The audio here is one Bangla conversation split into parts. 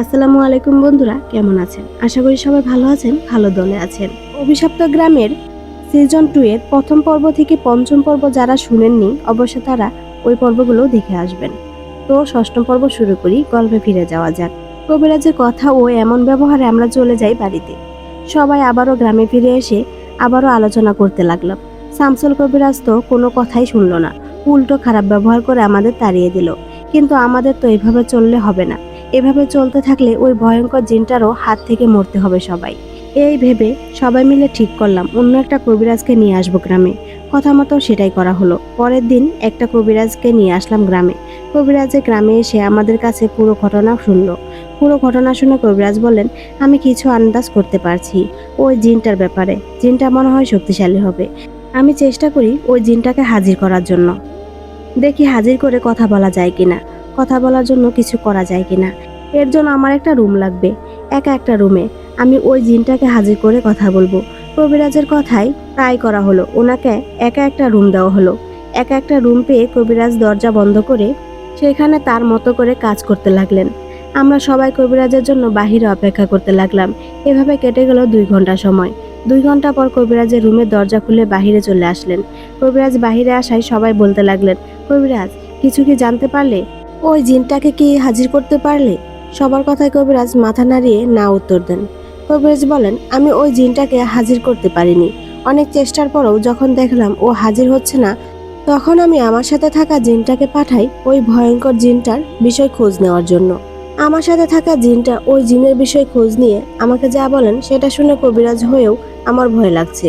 আসসালামু আলাইকুম বন্ধুরা, কেমন আছেন? আশা করি সবাই ভালো আছেন, ভালো দলে আছেন। অভিশপ্ত গ্রামের সিজন টু এর প্রথম পর্ব থেকে পঞ্চম পর্ব যারা শুনেননি অবশ্য তারা ওই পর্বগুলো দেখে আসবেন। তো ষষ্ঠ পর্ব শুরু করি, গল্পে ফিরে যাওয়া যাক। কবিরাজের কথা ও এমন ব্যবহারে আমরা চলে যাই বাড়িতে। সবাই আবারও গ্রামে ফিরে এসে আবারও আলোচনা করতে লাগলাম শামসুল কবিরাজ তো কোনো কথাই শুনলো না। উল্টো খারাপ ব্যবহার করে আমাদের তাড়িয়ে দিল। কিন্তু আমাদের তো এভাবে চললে হবে না। এভাবে চলতে থাকলে ওই ভয়ঙ্কর জিনটারও হাত থেকে মরতে হবে সবাই। এই ভেবে সবাই মিলে ঠিক করলাম, অন্য একটা কবিরাজকে নিয়ে আসব গ্রামে। কথা মতো সেটাই করা হলো। পরের দিন একটা কবিরাজকে নিয়ে আসলাম গ্রামে। কবিরাজে গ্রামে এসে আমাদের কাছে পুরো ঘটনা শুনলো। পুরো ঘটনা শুনে কবিরাজ বলেন আমি কিছু আন্দাজ করতে পারছি ওই জিনটার ব্যাপারে। জিনটা মনে হয় শক্তিশালী হবে। আমি চেষ্টা করি ওই জিনটাকে হাজির করার জন্য। দেখি হাজির করে কথা বলা যায় কিনা। কথা বলার জন্য কিছু করা যায় কিনা। এর জন্য আমার একটা রুম লাগবে। একা একটা রুমে। আমি ওই জিনটাকে হাজির করে কথা বলব। কবিরাজের কথাই তাই করা হলো। ওনাকে একা একটা রুম দেওয়া হলো। একা একটা রুম পেয়ে কবিরাজ দরজা বন্ধ করে সেখানে তার মতো করে কাজ করতে লাগলেন। আমরা সবাই কবিরাজের জন্য বাহিরে অপেক্ষা করতে লাগলাম। এভাবে কেটে গেল দুই ঘণ্টা সময়। দুই ঘণ্টা পর কবিরাজের রুমের দরজা খুলে বাহিরে চলে আসলেন। কবিরাজ বাহিরে আসায় সবাই বলতে লাগলেন, কবিরাজ, কিছু কি জানতে পারলে? ওই জিনটাকে কি হাজির করতে পারলে? সবার কথায় কবিরাজ মাথা নাড়িয়ে না উত্তর দেন। কবিরাজ বলেন, আমি ওই জিনটাকে হাজির করতে পারিনি। অনেক চেষ্টার পরেও যখন দেখলাম ও হাজির হচ্ছে না, তখন আমি আমার সাথে থাকা জিনটাকে পাঠাই ওই ভয়ঙ্কর জিনটার বিষয় খোঁজ নেওয়ার জন্য। আমার সাথে থাকা জিনটা ওই জিনের বিষয়ে খোঁজ নিয়ে আমাকে যা বলেন সেটা শুনে কবিরাজ হয়েও আমার ভয় লাগছে।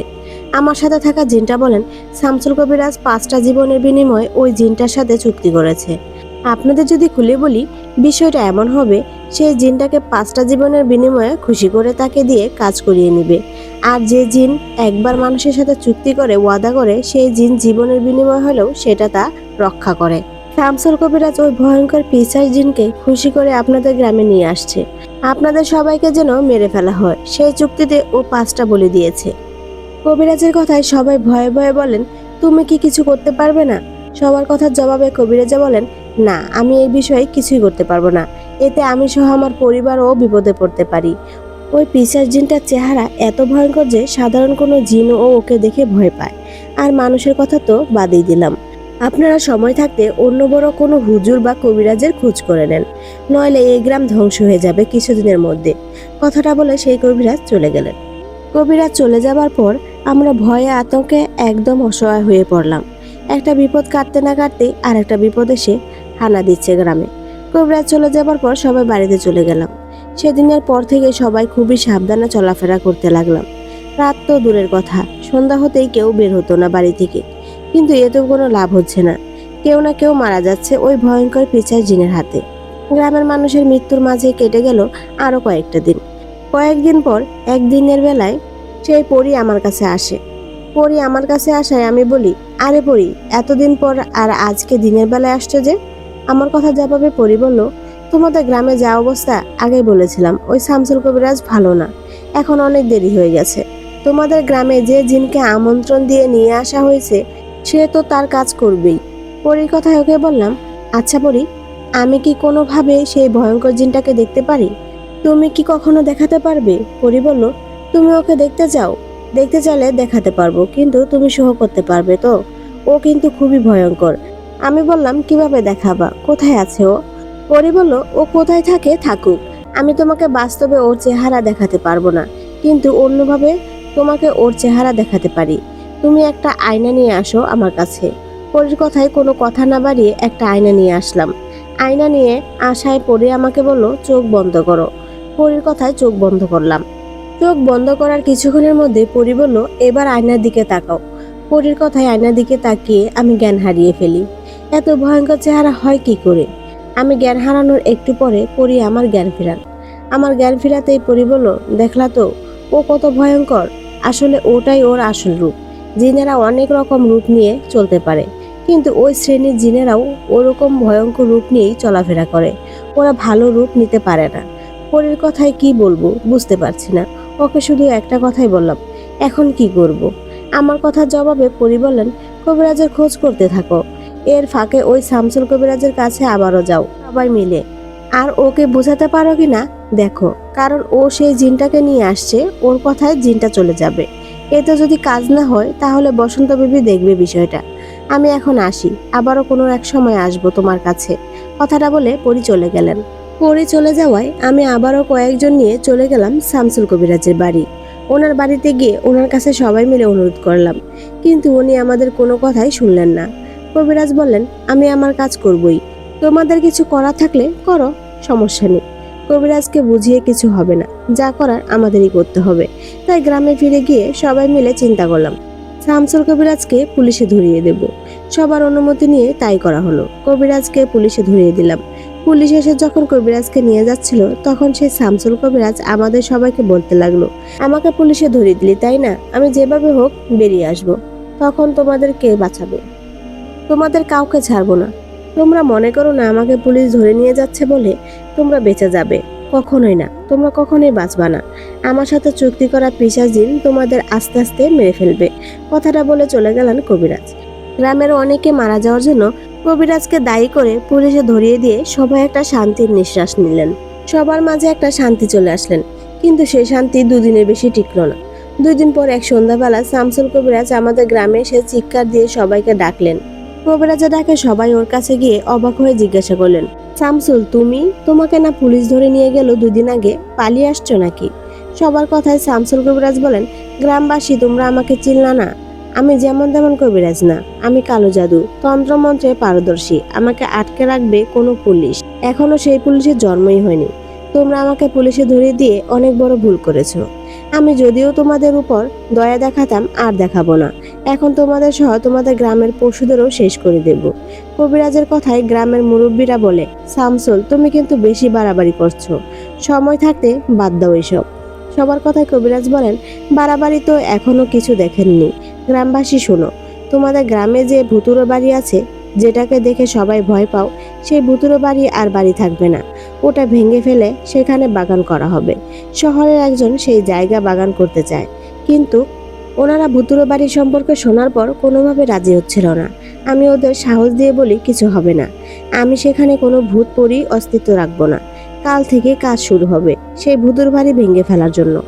আমার সাথে থাকা জিনটা বলেন, শামসুল কবিরাজ পাঁচটা জীবনের বিনিময়ে ওই জিনটার সাথে চুক্তি করেছে। আপনাদের যদি খুলে বলি, বিষয়টা এমন হবে সেই জিনটাকে পাঁচটা জীবনের বিনিময়ে খুশি করে তাকে দিয়ে কাজ করিয়ে নেবে। আর যে জিন একবার মানুষের সাথে চুক্তি করে, ওয়াদা করে, সেই জিন জীবনের বিনিময় হলেও সেটা তা রক্ষা করে। শামসুল কবিরাজ ওই ভয়ঙ্কর পিসার জিনকে খুশি করে আপনাদের গ্রামে নিয়ে আসছে। আপনাদের সবাইকে যেন মেরে ফেলা হয়, সেই চুক্তিতে ও পাঁচটা বলে দিয়েছে। কবিরাজের কথায় সবাই ভয়ে ভয়ে বলেন, তুমি কি কিছু করতে পারবে না? সবার কথার জবাবে কবিরাজা বলেন না, আমি এই বিষয়ে কিছুই করতে পারব না। এতে আমি সহ আমার পরিবারও বিপদে পড়তে পারি। ওই পিসার জিনটার চেহারা এত ভয়ঙ্কর যে সাধারণ কোনো জিনও ওকে দেখে ভয় পায়। আর মানুষের কথা তো বাদই দিলাম। আপনারা সময় থাকতে অন্য বড় কোনো হুজুর বা কবিরাজের খোঁজ করে নেন। নইলে এই গ্রাম ধ্বংস হয়ে যাবে কিছুদিনের মধ্যে। কথাটা বলে সেই কবিরাজ চলে গেলেন। কবিরাজ চলে যাবার পর আমরা ভয়ে আতঙ্কে একদম অসহায় হয়ে পড়লাম। একটা বিপদ কাটতে না কাটতেই আর একটা বিপদ এসে হানা দিচ্ছে গ্রামে। কবিরাজ চলে যাবার পর সবাই বাড়িতে চলে গেলাম। সেদিনের পর থেকে সবাই খুবই সাবধানে চলাফেরা করতে লাগলাম। রাত তো দূরের কথা, সন্ধ্যা হতেই কেউ বের হতো না বাড়ি থেকে। কিন্তু এতে কোনো লাভ হচ্ছে না। কেউ না কেউ মারা যাচ্ছে ওই ভয়ঙ্কর পিছায় জিনের হাতে। গ্রামের মানুষের মৃত্যুর মাঝে কেটে গেল আরও কয়েকটা দিন। কয়েকদিন পর, একদিনের বেলায় সেই পরি আমার কাছে আসে। পরি আমার কাছে আসায় আমি বলি, আরে পরি, এতদিন পর আর আজকে দিনের বেলায় আসছে যে? আমার কথা জবাবে পরি বলল, তোমাদের গ্রামে যা অবস্থা আগেই বলেছিলাম, ওই শামসুল কবিরাজ ভালো না। এখন অনেক দেরি হয়ে গেছে। তোমাদের গ্রামে যে জিনকে আমন্ত্রণ দিয়ে নিয়ে আসা হয়েছে, সে তো তার কাজ করবেই। পরির কথায় ওকে বললাম আচ্ছা পরি, আমি কি কোনোভাবে সেই ভয়ঙ্কর জিনটাকে দেখতে পারি? তুমি কি কখনো দেখাতে পারবে? পরি বলল, তুমি ওকে দেখতে চাও। দেখতে চাইলে দেখাতে পারব, কিন্তু তুমি সহ করতে পারবে তো। ও কিন্তু খুবই ভয়ঙ্কর। আমি বললাম, কীভাবে দেখাবা? কোথায় আছে ও? পরি বলল, ও কোথায় থাকে, থাকুক। আমি তোমাকে বাস্তবে ওর চেহারা দেখাতে পারব না। কিন্তু অন্যভাবে তোমাকে ওর চেহারা দেখাতে পারি। তুমি একটা আয়না নিয়ে আসো আমার কাছে। পরির কথায় কোনো কথা না বাড়িয়ে একটা আয়না নিয়ে আসলাম। আয়না নিয়ে আশায় পরে আমাকে বলল, চোখ বন্ধ করো। পরির কথায় চোখ বন্ধ করলাম। চোখ বন্ধ করার কিছুক্ষণের মধ্যে পরি বলল, এবার আয়নার দিকে তাকাও। পরির কথায় আয়নার দিকে তাকিয়ে আমি জ্ঞান হারিয়ে ফেলি। এত ভয়ঙ্কর চেহারা হয় কি করে? আমি জ্ঞান হারানোর একটু পরে পরি আমার জ্ঞান ফেরান। আমার জ্ঞান ফেরাতেই পরি বলল, দেখলা তো, ও কত ভয়ঙ্কর। আসলে ওটাই ওর আসল রূপ। জিনেরা অনেক রকম রূপ নিয়ে চলতে পারে। কিন্তু ওই শ্রেণির জিনেরাও ওরকম ভয়ঙ্কর রূপ নিয়েই চলাফেরা করে। ওরা ভালো রূপ নিতে পারে না। পরের কথায় কি বলব বুঝতে পারছি না। ওকে শুধু একটা কথাই বললাম, এখন কি করব। আমার কথার জবাবে পরি বললেন, কবিরাজের খোঁজ করতে থাকো। এর ফাঁকে ওই শামসুল কবিরাজের কাছে আবারও যাও, সবাই মিলে। আর ওকে বোঝাতে পারো কি না, দেখো। কারণ ও সেই জিনটাকে নিয়ে আসছে, ওর কথায় জিনটা চলে যাবে। এতে যদি কাজ না হয়, তাহলে বসন্ত বিবি দেখবে বিষয়টা। আমি এখন আসি, আবারও কোনো এক সময় আসব তোমার কাছে। কথাটা বলে পরি চলে গেলেন। পরি চলে যাওয়ায় আমি আবারও কয়েকজন নিয়ে চলে গেলাম শামসুল কবিরাজের বাড়ি। ওনার বাড়িতে গিয়ে ওনার কাছে সবাই মিলে অনুরোধ করলাম। কিন্তু উনি আমাদের কোনো কথাই শুনলেন না। কবিরাজ বললেন, আমি আমার কাজ করবই। তোমাদের কিছু করা থাকলে করো, সমস্যা নেই। কবিরাজকে বুঝিয়ে কিছু হবে না। যা করার আমাদেরই করতে হবে। তাই গ্রামে ফিরে গিয়ে সবাই মিলে চিন্তা করলাম। শামসুল কবিরাজকে পুলিশে ধরিয়ে দেব। সবার অনুমতি নিয়ে তাই করা হলো। কবিরাজকে পুলিশে ধরিয়ে দিলাম। পুলিশ এসে যখন কবিরাজকে নিয়ে যাচ্ছিল, তখন সেই শামসুল কবিরাজ আমাদের সবাইকে বলতে লাগল, আমাকে পুলিশে ধরিয়ে দিলি, তাই না? আমি যেভাবে হোক বেরিয়ে আসব। তখন তোমাদের কে বাঁচাবে? তোমাদের কাউকে ছাড়বো না। তোমরা মনে করো না আমাকে পুলিশ ধরে নিয়ে যাচ্ছে বলে তোমরা বেঁচে যাবে। কখনোই না, তোমরা কখনোই বাঁচবা না। আমার সাথে চুক্তি করা পিসাজিন তোমাদের আস্তে আস্তে মেরে ফেলবে, কথাটা বলে চলে গেলেন কবিরাজ। গ্রামের অনেকে মারা যাওয়ার জন্য কবিরাজকে দায়ী করে পুলিশে ধরিয়ে দিয়ে সবাই একটা শান্তির নিঃশ্বাস নিলেন। সবার মাঝে একটা শান্তি চলে আসলেন, কিন্তু সেই শান্তি দুদিনের বেশি টিকলো না। দুই দিন পর এক সন্ধ্যাবেলা শামসুল কবিরাজ আমাদের গ্রামে এসে চিৎকার দিয়ে সবাইকে ডাকলেন। কবিরাজা ডাকে সবাই ওর কাছে গিয়ে অবাক হয়ে জিজ্ঞাসা করলেন, শামসুল, তুমি? তোমাকে না পুলিশ ধরে নিয়ে গেল দুদিন আগে? পালিয়ে আসছো নাকি? সবার কথায় শামসুল কবিরাজ বলেন, গ্রামবাসী, তোমরা আমাকে চিনলা না। আমি যেমন তেমন কবিরাজ না। আমি কালো জাদু, তন্ত্রমন্ত্রে পারদর্শী। আমাকে আটকে রাখবে কোনো পুলিশ। এখনও সেই পুলিশের জন্মই হয়নি। তোমরা আমাকে পুলিশে ধরে দিয়ে অনেক বড় ভুল করেছ। আমি যদিও তোমাদের উপর দয়া দেখাতাম, আর দেখাবো না। এখন তোমাদের সহ তোমাদের গ্রামের পশুদেরও শেষ করে দেব। কবিরাজের কথায় গ্রামের মুরব্বীরা বলে শামসুল তুমি কিন্তু বেশি বাড়াবাড়ি করছ। সময় থাকতে বাদ দাও এসব। সবার কথায় কবিরাজ বলেন, বাড়াবাড়ি তো এখনও কিছু দেখেননি। গ্রামবাসী, শোনো, তোমাদের গ্রামে যে ভুতুরো বাড়ি আছে, যেটাকে দেখে সবাই ভয় পাও, সেই ভুতুরো বাড়ি আর বাড়ি থাকবে না। ওটা ভেঙে ফেলে সেখানে বাগান করা হবে। শহরের একজন সেই জায়গা বাগান করতে চায়। কিন্তু ওনারা ভুতুরো বাড়ি সম্পর্কে শোনার পর কোনোভাবে রাজি হচ্ছিল না। আমি ওদের সাহস দিয়ে বলি, কিছু হবে না। আমি সেখানে কোনো ভূত, পরি, অস্তিত্ব রাখব না। কাল থেকে কাজ শুরু হবে সেই ভুতুর বাড়ি ভেঙে ফেলার জন্য।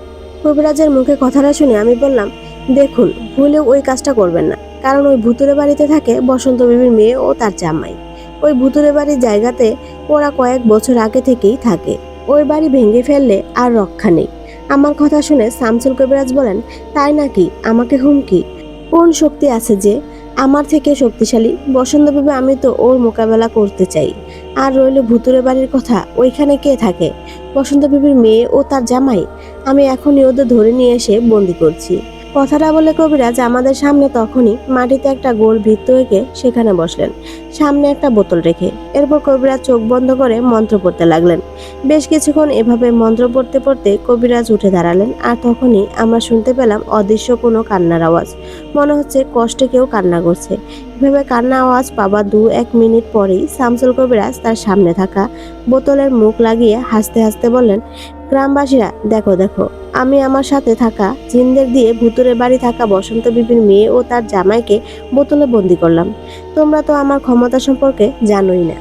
কবিরাজের মুখে কথাটা শুনে আমি বললাম, দেখুন, ভুলেও ওই কাজটা করবেন না। কারণ ওই ভুতুরে বাড়িতে থাকে বসন্ত বিবির মেয়ে ও তার জামাই। ওই ভুতুরে বাড়ির জায়গাতে ওরা কয়েক বছর আগে থেকেই থাকে। ওই বাড়ি ভেঙে ফেললে আর রক্ষা নেই। আমার কথা শুনে সামসুল কবিরাজ বলেন, তাই নাকি? আমাকে হুমকি? কোন শক্তি আছে যে? আমার থেকে শক্তিশালী? বসন্ত ভেবে আমি তো ওর মোকাবেলা করতে চাই। আর রইল ভুতুরে বাড়ির কথা, ওইখানে কে থাকে? বসন্ত বিবির মেয়ে ও তার জামাই। আমি এখনই ওদের ধরে নিয়ে এসে বন্দি করছি। কথাটা বলে কবিরাজ আমাদের সামনে তখনই মাটিতে একটা গোল বৃত্ত এঁকে সেখানে বসলেন। সামনে একটা বোতল রেখে এরপর কবিরাজ চোখ বন্ধ করে মন্ত্র পড়তে লাগলেন। বেশ কিছুক্ষণ এভাবে মন্ত্র পড়তে পড়তে কবিরাজ উঠে দাঁড়ালেন আর তখনই আমরা শুনতে পেলাম অদৃশ্য কোনো কান্নার আওয়াজ। মনে হচ্ছে কষ্টে কেউ কান্না করছে। এভাবে কান্না আওয়াজ পাবার দু এক মিনিট পরেই শামসুল কবিরাজ তার সামনে থাকা বোতলের মুখ লাগিয়ে হাসতে হাসতে বললেন গ্রামবাসীরা, দেখো দেখো, আমি আমার সাথে থাকা, জিনদের দিয়ে ভুতুরে বাড়ি থাকা বসন্ত বিপির মেয়ে ও তার জামাইকে বোতলে বন্দি করলাম। তোমরা তো আমার ক্ষমতা সম্পর্কে জানোই না।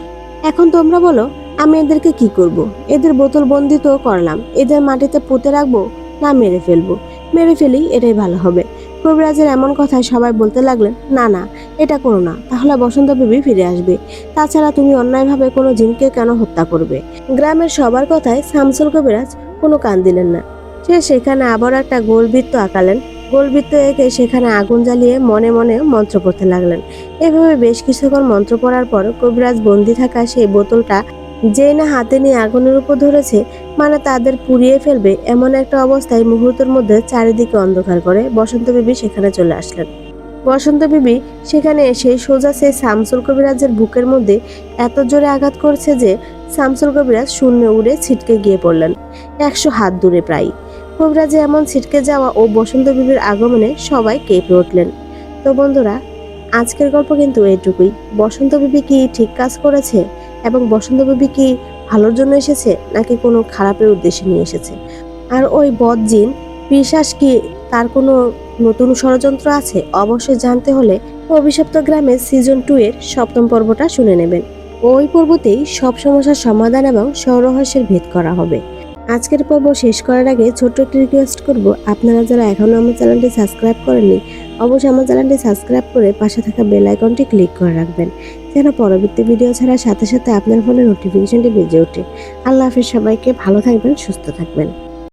এখন তোমরা বলো, আমি এদেরকে কি করব। এদের বোতল বন্দি তো করলাম, এদের মাটিতে পুঁতে রাখব না মেরে ফেলব? মেরে ফেলি এটাই ভালো হবে। কবিরাজের এমন কথায় সবাই বলতে লাগলেন, না না, এটা করো না, তাহলে বসন্ত বিবি ফিরে আসবে। তাছাড়া তুমি অন্যায়ভাবে কোনো জিনকে কেন হত্যা করবে? গ্রামের সবার কথায় শামসুল কবিরাজ কোনো কান দিলেন না। সে সেখানে আবার একটা গোলবৃত্ত আঁকালেন। গোলবৃত্ত এঁকে সেখানে আগুন জ্বালিয়ে মনে মনে মন্ত্র পড়তে লাগলেন। এভাবে বেশ কিছুক্ষণ মন্ত্র পড়ার পর কবিরাজ বন্দি থাকা সেই বোতলটা যেই না হাতে নিয়ে আগুনের উপর ধরেছে মানে তাদের পুড়িয়ে ফেলবে এমন একটা অবস্থায় মুহূর্তের মধ্যে চারিদিকে অন্ধকার করে বসন্ত বিবি সেখানে চলে আসলেন। বসন্ত বিবি সেখানে এসে সোজা সেই শামসুল কবিরাজের বুকের মধ্যে এত জোরে আঘাত করছে যে শামসুল কবিরাজ শূন্য উড়ে ছিটকে গিয়ে পড়লেন, একশো হাত দূরে প্রায়। কবিরাজে এমন ছিটকে যাওয়া ও বসন্ত বিবির আগমনে সবাই কেঁপে উঠলেন। তো বন্ধুরা, আজকের গল্প কিন্তু এটুকুই বসন্ত বিবি কি ঠিক কাজ করেছে? এবং বসন্ত কবি কি ভালোর জন্য এসেছে নাকি কোনো খারাপের উদ্দেশ্যে নিয়ে এসেছে? আর ওই বদজিন বিশ্বাস কি তার কোনো নতুন ষড়যন্ত্র আছে? অবশ্যই জানতে হলে অভিশপ্ত গ্রামের সিজন টু এর সপ্তম পর্বটা শুনে নেবেন। ওই পর্বতেই সব সমস্যার সমাধান এবং সরহস্যের ভেদ করা হবে। আজকের পর্ব শেষ করার আগে ছোট্ট একটি রিকোয়েস্ট করব। আপনারা যারা এখনও আমার চ্যানেলটি সাবস্ক্রাইব করেননি, অবশ্যই আমার চ্যানেলটি সাবস্ক্রাইব করে পাশে থাকা বেল আইকনটি ক্লিক করে রাখবেন। যেন পরবর্তী ভিডিও ছাড়ার সাথে সাথে আপনার ফোনে নোটিফিকেশনটি বেজে ওঠে। আল্লাহ হাফিজ সবাইকে ভালো থাকবেন, সুস্থ থাকবেন।